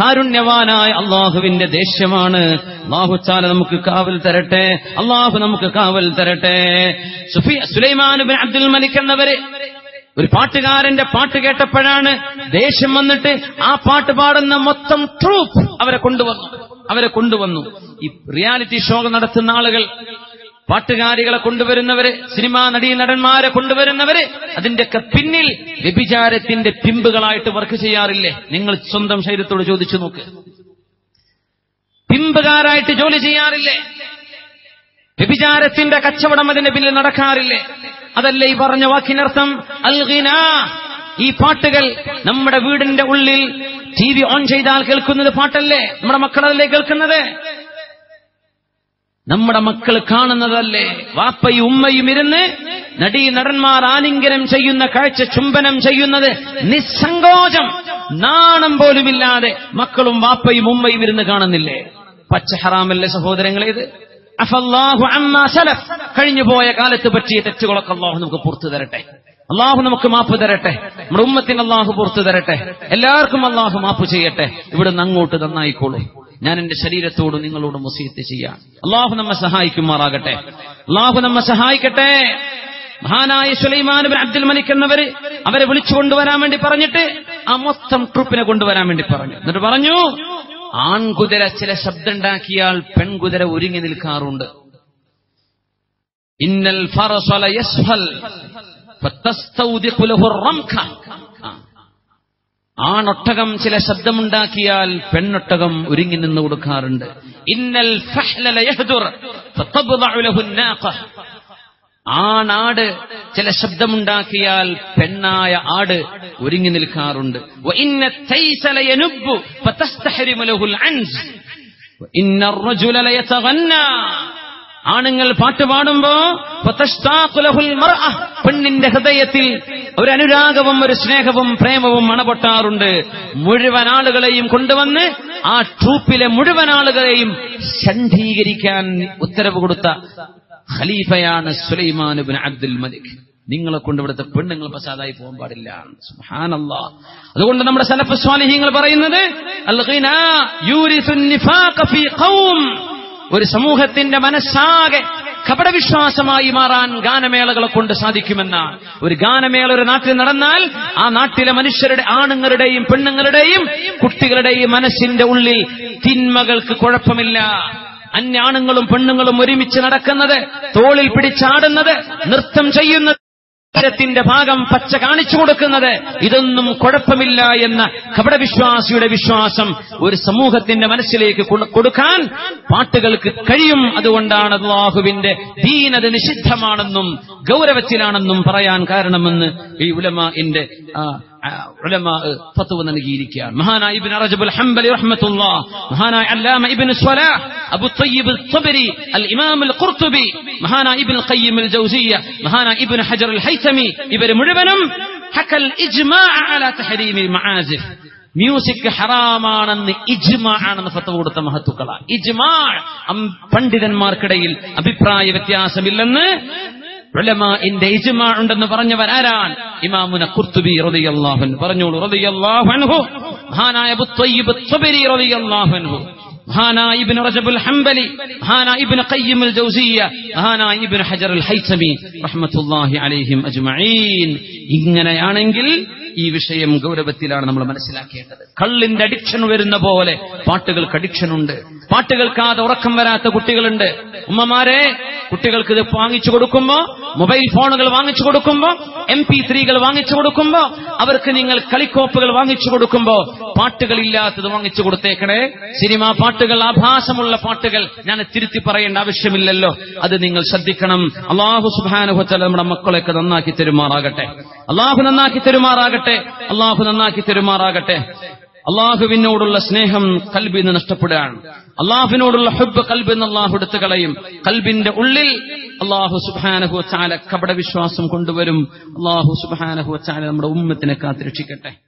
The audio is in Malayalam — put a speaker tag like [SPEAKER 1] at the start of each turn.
[SPEAKER 1] കാരുണ്യവാനായ അള്ളാഹുവിന്റെ ദേഷ്യമാണ്. അള്ളാഹുച്ചാല നമുക്ക് കാവൽ തരട്ടെ. അള്ളാഹു നമുക്ക് കാവൽ തരട്ടെ. സുലൈമാൻ ബിൻ അബ്ദുൽ മലിക് എന്നവര് ഒരു പാട്ടുകാരന്റെ പാട്ട് കേട്ടപ്പോഴാണ് ദേഷ്യം വന്നിട്ട് ആ പാട്ട് പാടുന്ന മൊത്തം ട്രൂപ്പ് അവരെ കൊണ്ടുവന്നു. അവരെ കൊണ്ടുവന്നു. ഈ റിയാലിറ്റി ഷോ നടത്തുന്ന ആളുകൾ പാട്ടുകാരികളെ കൊണ്ടുവരുന്നവര് സിനിമാ നടീ നടന്മാരെ കൊണ്ടുവരുന്നവര് അതിന്റെയൊക്കെ പിന്നിൽ വ്യഭിചാരത്തിന്റെ പിമ്പുകളായിട്ട് വർക്ക് ചെയ്യാറില്ലേ? നിങ്ങൾ സ്വന്തം ശരീരത്തോട് ചോദിച്ചു നോക്ക്. പിമ്പുകാരായിട്ട് ജോലി ചെയ്യാറില്ലേ? വ്യഭിചാരത്തിന്റെ കച്ചവടം അതിന്റെ പിന്നിൽ നടക്കാറില്ലേ? അതല്ലേ ഈ പറഞ്ഞ വാക്കിനർത്ഥം? അൽഗിന. ഈ പാട്ടുകൾ നമ്മുടെ വീടിന്റെ ഉള്ളിൽ ടി വി ഓൺ ചെയ്താൽ കേൾക്കുന്നത് പാട്ടല്ലേ? നമ്മുടെ മക്കളല്ലേ കേൾക്കുന്നത്? നമ്മുടെ മക്കൾ കാണുന്നതല്ലേ? വാപ്പയും ഉമ്മയും ഇരുന്ന് നടീ നടന്മാർ ആലിംഗനം ചെയ്യുന്ന കാഴ്ച ചുംബനം ചെയ്യുന്നത് നിസ്സങ്കോചം. നാണം പോലുമില്ലാതെ മക്കളും വാപ്പയും ഉമ്മയും ഇരുന്ന് കാണുന്നില്ലേ? പച്ച ഹറാമല്ലേ സഹോദരങ്ങളെ ഇത്? അഫല്ലാഹു അമ്മാ സലഫ്. കഴിഞ്ഞു പോയ കാലത്ത് പറ്റിയ തെറ്റുകളൊക്കെ അള്ളാഹു നമുക്ക് പുറത്തു തരട്ടെ. അള്ളാഹു നമുക്ക് മാപ്പ് തരട്ടെ. നമ്മുടെ ഉമ്മത്തിന് അള്ളാഹു പുറത്തു തരട്ടെ. എല്ലാവർക്കും അള്ളാഹു മാപ്പ് ചെയ്യട്ടെ. ഇവിടുന്ന് അങ്ങോട്ട് നന്നായിക്കോളൂ. ഞാൻ എന്റെ ശരീരത്തോട് നിങ്ങളോട് മുസീത്ത് ചെയ്യാം. അള്ളാഹു നമ്മെ സഹായിക്കുമാറാകട്ടെ. അള്ളാഹു നമ്മെ സഹായിക്കട്ടെ. മഹാനായ സുലൈമാൻ അബ്ദുൽ മലിക് എന്നവര് അവരെ വിളിച്ചു കൊണ്ടുവരാൻ വേണ്ടി പറഞ്ഞിട്ട് ആ മൊത്തം ട്രൂപ്പിനെ കൊണ്ടുവരാൻ വേണ്ടി പറഞ്ഞു. എന്നിട്ട് പറഞ്ഞു ആൺകുതിര ചില ശബ്ദമുണ്ടാക്കിയാൽ പെൺകുതിര ഒരുങ്ങി നിൽക്കാറുണ്ട്. ഇന്നൽ ഫറസല യസ്ഫൽ. ആണൊട്ടകം ചില ശബ്ദമുണ്ടാക്കിയാൽ പെണ്ണൊട്ടകം ഒരുങ്ങി നിന്ന് കൊടുക്കാറുണ്ട്. ഇന്നൽ ആണാട് ചില ശബ്ദമുണ്ടാക്കിയാൽ പെണ്ണായ ആട് ഒരുങ്ങി നിൽക്കാറുണ്ട്. ആണുങ്ങൾ പാട്ടുപാടുമ്പോ പെണ്ണിന്റെ ഹൃദയത്തിൽ ഒരു അനുരാഗവും ഒരു സ്നേഹവും പ്രേമവും മണപൊട്ടാറുണ്ട്. മുഴുവൻ ആളുകളെയും കൊണ്ടുവന്ന് ആ ട്രൂപ്പിലെ മുഴുവൻ ആളുകളെയും ഷണ്ഡീകരിക്കാൻ ഉത്തരവ് കൊടുത്ത ഖലീഫയാണ് സുലൈമാൻ ബിൻ അബ്ദുൽ മലിക്. നിങ്ങളെ കൊണ്ട് ഇവിടുത്തെ പെണ്ണുങ്ങൾ പ്രസാദായി പോകാൻ പാടില്ല. അതുകൊണ്ട് നമ്മുടെ സലഫ് സ്വാലിഹ്യങ്ങൾ പറയുന്നത് ഒരു സമൂഹത്തിന്റെ മനസ്സാകെ കപടവിശ്വാസമായി മാറാൻ ഗാനമേളകളെ കൊണ്ട് സാധിക്കുമെന്ന ഒരു ഗാനമേള ഒരു നാട്ടിൽ നടന്നാൽ ആ നാട്ടിലെ മനുഷ്യരുടെ ആണുങ്ങളുടെയും പെണ്ണുങ്ങളുടെയും കുട്ടികളുടെയും മനസ്സിന്റെ ഉള്ളിൽ തിന്മകൾക്ക് കുഴപ്പമില്ല. അന്യാണുങ്ങളും പെണ്ണുങ്ങളും ഒരുമിച്ച് നടക്കുന്നത് തോളിൽ പിടിച്ചാടുന്നത് നൃത്തം ചെയ്യുന്നത്. ത്തിന്റെ ഭാഗം പച്ച കാണിച്ചു കൊടുക്കുന്നത് ഇതൊന്നും കുഴപ്പമില്ല എന്ന കപടവിശ്വാസിയുടെ വിശ്വാസം ഒരു സമൂഹത്തിന്റെ മനസ്സിലേക്ക് കൊടുക്കാൻ പാട്ടുകൾക്ക് കഴിയും അതുകൊണ്ടാണ് അള്ളാഹുവിന്റെ ദീനത് നിഷിദ്ധമാണെന്നും ഗൗരവത്തിലാണെന്നും പറയാൻ കാരണമെന്ന് ഈ ഉലമ എന്റെ ഫത്വ നൽകിയിരിക്കുകയാണ്. മഹാനായ ഇബിൻ അറജബുൽ ഹംബലി റഹ്മത്തുള്ള. മഹാനായ അല്ലാമ Ibn Salah Abu Tayyib Tabari അൽ ഇമാം അൽ ഖുർത്തുബി മഹാനായ ഇബിൻ ഖയ്യിം അൽ ജൗസിയ മഹാനായ ഇബിൻ ഹജർ അൽ ഹൈസമി ഇവർ മുഴുവനും ഹക്കൽ ഇജ്മാഅ അലാ തഹരീമിൽ മആസിഫ്. മ്യൂസിക് ഹറാമാണെന്ന് ഇജ്മാ ആണെന്ന് ഫത്ത കൊടുത്ത മഹത്തുക്കളാണ് ഇജ്മാ പണ്ഡിതന്മാർക്കിടയിൽ അഭിപ്രായ വ്യത്യാസമില്ലെന്ന് ഉലമാഇന്റെ ഇജ്മാ ഉണ്ടെന്ന് പറഞ്ഞവർ ആരാൻ ഇമാമുന കുർത്തുബി റളിയല്ലാഹു അൻഹു. പറഞ്ഞോളൂ അൻഹു. മഹാനായ അബൂ തയ്യിബ് ത്വബരി റളിയല്ലാഹു അൻഹു. മഹാനായ ഇബ്നു റജബുൽ ഹംബലി. മഹാനായ ഇബ്നു ഖയ്യിം അൽ ജൗസിയ മഹാനായ ഇബ്നു ഹജർ അൽ ഹൈതമി റഹ്മത്തുള്ളാഹി അലൈഹിം അജ്മഈൻ. ഇങ്ങനെയാണെങ്കിൽ ഈ വിഷയം ഗൗരവത്തിലാണ് നമ്മൾ മനസ്സിലാക്കേണ്ടത്. കള്ളിന്റെ അഡിക്ഷൻ വരുന്ന പോലെ പാട്ടുകൾക്ക് അഡിക്ഷൻ ഉണ്ട്. പാട്ട് കേൾക്കാതെ ഉറക്കം വരാത്ത കുട്ടികളുണ്ട്. ഉമ്മമാരെ കുട്ടികൾക്ക് ഇത് വാങ്ങിച്ചു കൊടുക്കുമ്പോ മൊബൈൽ ഫോണുകൾ വാങ്ങിച്ചു കൊടുക്കുമ്പോ എം പി ത്രീകൾ വാങ്ങിച്ചു കൊടുക്കുമ്പോ അവർക്ക് നിങ്ങൾ കളിക്കോപ്പുകൾ വാങ്ങിച്ചു കൊടുക്കുമ്പോ പാട്ടുകളില്ലാത്തത് വാങ്ങിച്ചു കൊടുത്തേക്കണേ. സിനിമാ പാട്ടുകൾ ആഭാസമുള്ള പാട്ടുകൾ ഞാൻ തിരുത്തി പറയേണ്ട ആവശ്യമില്ലല്ലോ. അത് നിങ്ങൾ ശ്രദ്ധിക്കണം. അള്ളാഹു സുബാനുഭവച്ചാൽ നമ്മുടെ മക്കളെയൊക്കെ നന്നാക്കി തെരുമാറാകട്ടെ. അള്ളാഹു നന്നാക്കി തെരുമാറാകട്ടെ. അള്ളാഹു നന്നാക്കി തെരുമാറാകട്ടെ. അള്ളാഹുവിനോടുള്ള സ്നേഹം കൽബിൽ നിന്ന് നഷ്ടപ്പെടുകയാണ്. അള്ളാഹുവിനോടുള്ള ഹുബ് കൽബിൽ നിന്ന് അള്ളാഹു എടുത്തു കളയും. കൽബിന്റെ ഉള്ളിൽ അള്ളാഹു സുബാനഹു ചാല കപട വിശ്വാസം കൊണ്ടുവരും. അള്ളാഹു സുബാനഹു ചാല നമ്മുടെ ഉമ്മത്തിനെ കാത്തിരക്ഷിക്കട്ടെ